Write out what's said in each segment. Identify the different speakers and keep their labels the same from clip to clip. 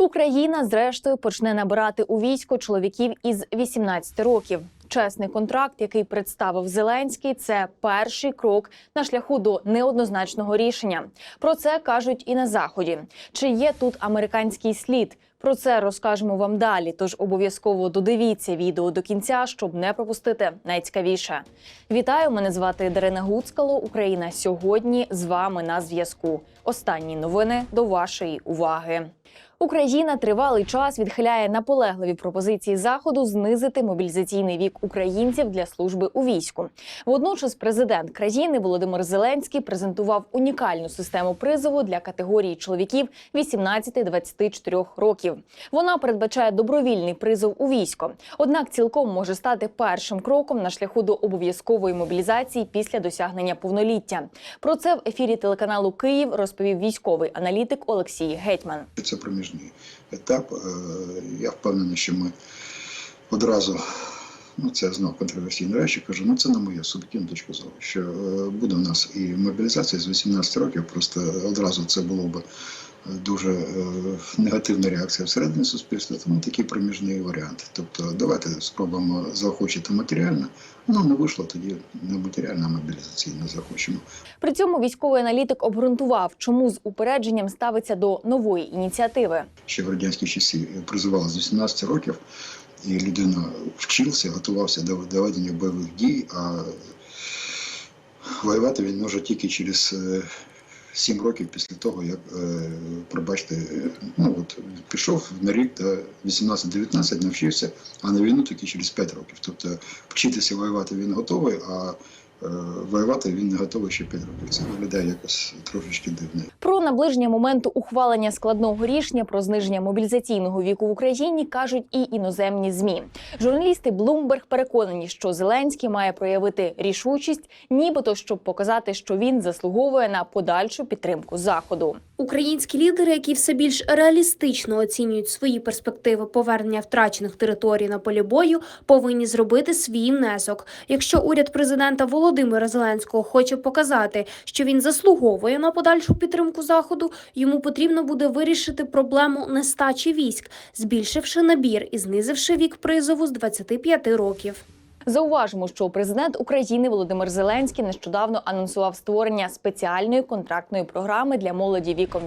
Speaker 1: Україна зрештою почне набирати у військо чоловіків із 18 років. Чесний контракт, який представив Зеленський, це перший крок на шляху до неоднозначного рішення. Про це кажуть і на заході. Чи є тут американський слід? Про це розкажемо вам далі. Тож обов'язково додивіться відео до кінця, щоб не пропустити найцікавіше. Вітаю! Мене звати Дарина Гуцкало. Україна сьогодні з вами на зв'язку. Останні новини до вашої уваги. Україна тривалий час відхиляє наполегливі пропозиції заходу знизити мобілізаційний вік українців для служби у війську. Водночас, президент країни Володимир Зеленський презентував унікальну систему призову для категорії чоловіків 18-24 років. Вона передбачає добровільний призов у військо, однак цілком може стати першим кроком на шляху до обов'язкової мобілізації після досягнення повноліття. Про це в ефірі телеканалу Київ розповів військовий аналітик Олексій Гетьман.
Speaker 2: Це проміжний етап. Е, Я впевнений, що ми одразу, ну це знов контроверсійні речі, кажу, ну це на мою суб'єктивну точку зору, що е, буде в нас і мобілізація з 18 років, просто одразу це було б дуже е, негативна реакція всередині суспільства, тому такий проміжний варіант. Тобто давайте спробуємо заохочити матеріально, ну не вийшло тоді не матеріально, а мобілізаційно захочемо.
Speaker 1: При цьому військовий аналітик обґрунтував, чому з упередженням ставиться до нової ініціативи.
Speaker 2: ще в радянські часи призивали з 18 років, і людина вчився, готувався до, до ведення бойових дій, а воювати він може тільки через 7 років після того, як, е, пробачте, ну от пішов на рік до 18-19, навчився, а на війну тільки через 5 років. Тобто вчитися воювати він готовий, а воювати він не готовий ще 5 років. Це виглядає якось трошечки дивно.
Speaker 1: Про наближення моменту ухвалення складного рішення про зниження мобілізаційного віку в Україні кажуть і іноземні змі. Журналісти Bloomberg переконані, що Зеленський має проявити рішучість, нібито щоб показати, що він заслуговує на подальшу підтримку заходу.
Speaker 3: Українські лідери, які все більш реалістично оцінюють свої перспективи повернення втрачених територій на полі бою, повинні зробити свій внесок. Якщо уряд президента Володимира Зеленського хоче показати, що він заслуговує на подальшу підтримку заходу, йому потрібно буде вирішити проблему нестачі військ, збільшивши набір і знизивши вік призову з 25 років.
Speaker 1: Зауважимо, що президент України Володимир Зеленський нещодавно анонсував створення спеціальної контрактної програми для молоді віком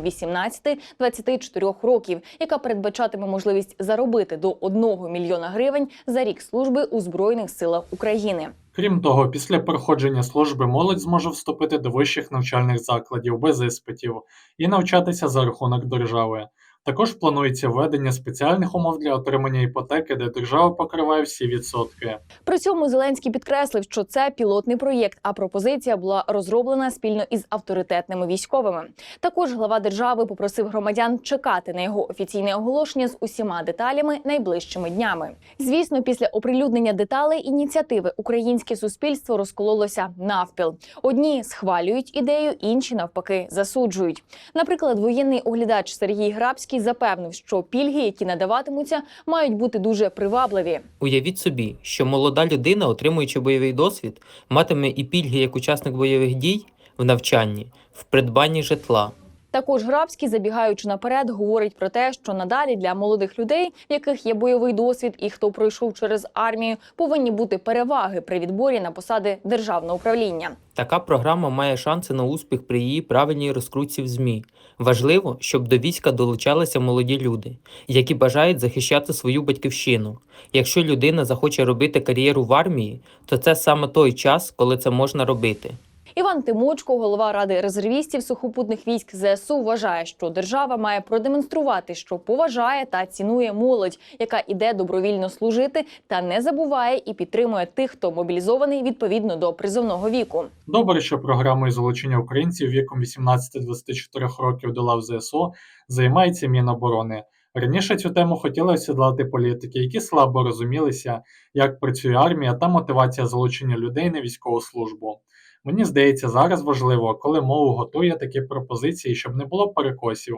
Speaker 1: 18-24 років, яка передбачатиме можливість заробити до 1 мільйона гривень за рік служби у збройних силах України.
Speaker 4: Крім того, після проходження служби молодь зможе вступити до вищих навчальних закладів без іспитів і навчатися за рахунок держави. Також планується введення спеціальних умов для отримання іпотеки, де держава покриває всі відсотки.
Speaker 1: При цьому Зеленський підкреслив, що це пілотний проєкт, а пропозиція була розроблена спільно із авторитетними військовими. Також глава держави попросив громадян чекати на його офіційне оголошення з усіма деталями найближчими днями. Звісно, після оприлюднення деталей ініціативи українське суспільство розкололося навпіл. Одні схвалюють ідею, інші навпаки засуджують. Наприклад, воєнний оглядач Сергій Грабський запевнив, що пільги, які надаватимуться, мають бути дуже привабливі.
Speaker 5: Уявіть собі, що молода людина, отримуючи бойовий досвід, матиме і пільги як учасник бойових дій в навчанні, в придбанні житла.
Speaker 1: Також Грабський, забігаючи наперед, говорить про те, що надалі для молодих людей, в яких є бойовий досвід і хто пройшов через армію, повинні бути переваги при відборі на посади державного управління.
Speaker 5: Така програма має шанси на успіх при її правильній розкрутці в ЗМІ. Важливо, щоб до війська долучалися молоді люди, які бажають захищати свою батьківщину. Якщо людина захоче робити кар'єру в армії, то це саме той час, коли це можна робити.
Speaker 1: Іван Тимочко, голова ради резервістів сухопутних військ ЗСУ, вважає, що держава має продемонструвати, що поважає та цінує молодь, яка іде добровільно служити, та не забуває і підтримує тих, хто мобілізований відповідно до призовного віку.
Speaker 4: Добре, що програмою залучення українців віком 18-24 років до лав ЗСУ займається Міноборони. Раніше цю тему хотіли осідлати політики, які слабо розумілися, як працює армія та мотивація залучення людей на військову службу. Мені здається, зараз важливо, коли мову готує такі пропозиції, щоб не було перекосів.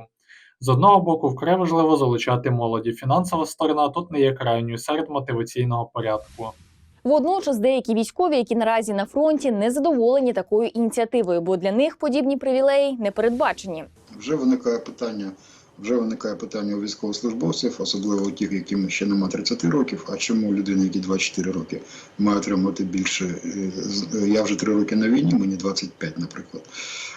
Speaker 4: З одного боку, вкрай важливо залучати молоді. Фінансова сторона тут не є крайньою серед мотиваційного порядку.
Speaker 1: Водночас деякі військові, які наразі на фронті, не задоволені такою ініціативою, бо для них подібні привілеї не передбачені.
Speaker 2: Вже виникає питання Вже виникає питання у військовослужбовців, особливо у тих, яким ще нема 30 років. А чому людина, які 24 роки, має отримувати більше? Е, з- Я вже 3 роки на війні, мені 25, наприклад.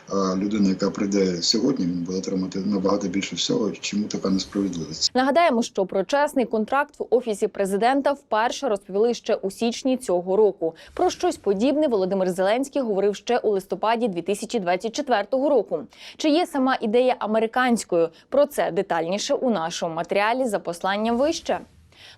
Speaker 2: А людина, яка прийде сьогодні, він буде отримати набагато більше всього. Чому така несправедливість?
Speaker 1: Нагадаємо, що про чесний контракт в офісі президента вперше розповіли ще у січні цього року. Про щось подібне Володимир Зеленський говорив ще у листопаді 2024 року. Чи є сама ідея американською? Про це детальніше у нашому матеріалі за посланням вище.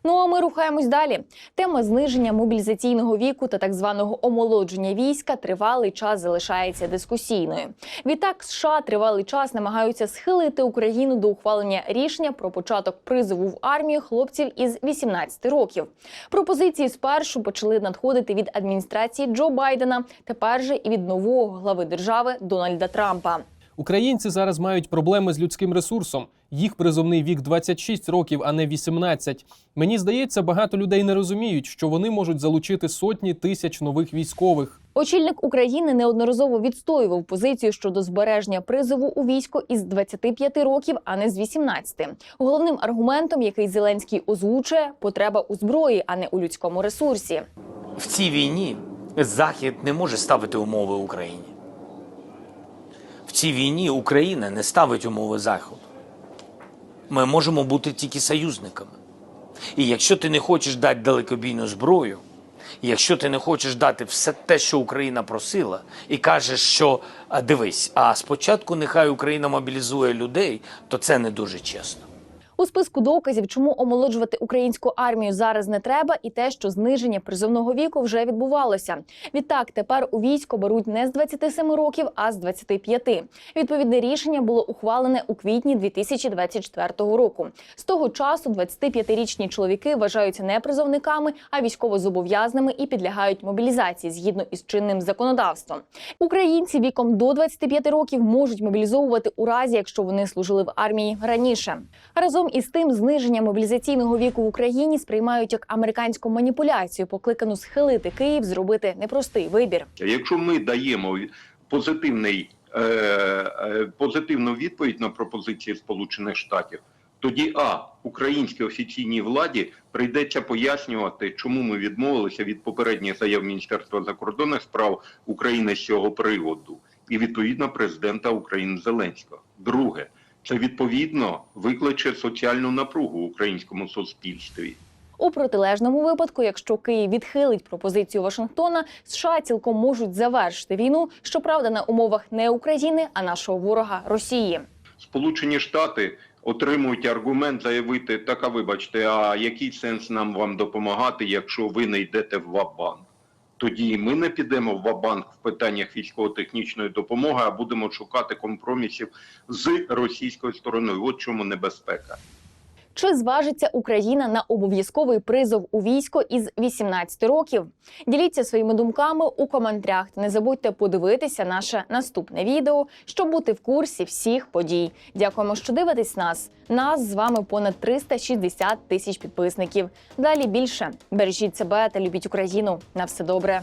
Speaker 1: Ну а ми рухаємось далі. Тема зниження мобілізаційного віку та так званого омолодження війська тривалий час залишається дискусійною. Відтак, США тривалий час намагаються схилити Україну до ухвалення рішення про початок призову в армію хлопців із 18 років. Пропозиції спершу почали надходити від адміністрації Джо Байдена, тепер же і від нового глави держави Дональда Трампа.
Speaker 6: Українці зараз мають проблеми з людським ресурсом. Їх призовний вік 26 років, а не 18. Мені здається, багато людей не розуміють, що вони можуть залучити сотні тисяч нових військових.
Speaker 1: Очільник України неодноразово відстоював позицію щодо збереження призову у військо із 25 років, а не з 18. Головним аргументом, який Зеленський озвучує, потреба у зброї, а не у людському ресурсі.
Speaker 7: В цій війні Захід не може ставити умови Україні. В цій війні Україна не ставить умови Заходу. Ми можемо бути тільки союзниками. І якщо ти не хочеш дати далекобійну зброю, якщо ти не хочеш дати все те, що Україна просила, і кажеш, що дивись, а спочатку нехай Україна мобілізує людей, то це не дуже чесно.
Speaker 1: У списку доказів, чому омолоджувати українську армію зараз не треба, і те, що зниження призовного віку вже відбувалося. Відтак, тепер у військо беруть не з 27 років, а з 25. Відповідне рішення було ухвалене у квітні 2024 року. З того часу 25-річні чоловіки вважаються не призовниками, а військовозобов'язаними і підлягають мобілізації згідно із чинним законодавством. Українці віком до 25 років можуть мобілізовувати у разі, якщо вони служили в армії раніше. Разом із тим, зниження мобілізаційного віку в Україні сприймають як американську маніпуляцію, покликану схилити Київ, зробити непростий вибір.
Speaker 8: Якщо ми даємо позитивний, е, е, позитивну відповідь на пропозиції Сполучених Штатів, тоді а українській офіційній владі прийдеться пояснювати, чому ми відмовилися від попередніх заяв Міністерства закордонних справ України з цього приводу, і відповідно президента України Зеленського. Друге, це відповідно викличе соціальну напругу в українському суспільстві.
Speaker 1: У протилежному випадку, якщо Київ відхилить пропозицію Вашингтона, США цілком можуть завершити війну, щоправда, на умовах не України, а нашого ворога Росії.
Speaker 8: Сполучені Штати отримують аргумент заявити: так, а вибачте, а який сенс нам вам допомагати, якщо ви не йдете в Вабанк? Тоді ми не підемо в Вабанк в питаннях військово-технічної допомоги, а будемо шукати компромісів з російською стороною. От чому небезпека.
Speaker 1: Чи зважиться Україна на обов'язковий призов у військо із 18 років? Діліться своїми думками у коментарях. Та не забудьте подивитися наше наступне відео, щоб бути в курсі всіх подій. Дякуємо, що дивитесь нас. Нас з вами понад 360 тисяч підписників. Далі більше бережіть себе та любіть Україну. На все добре.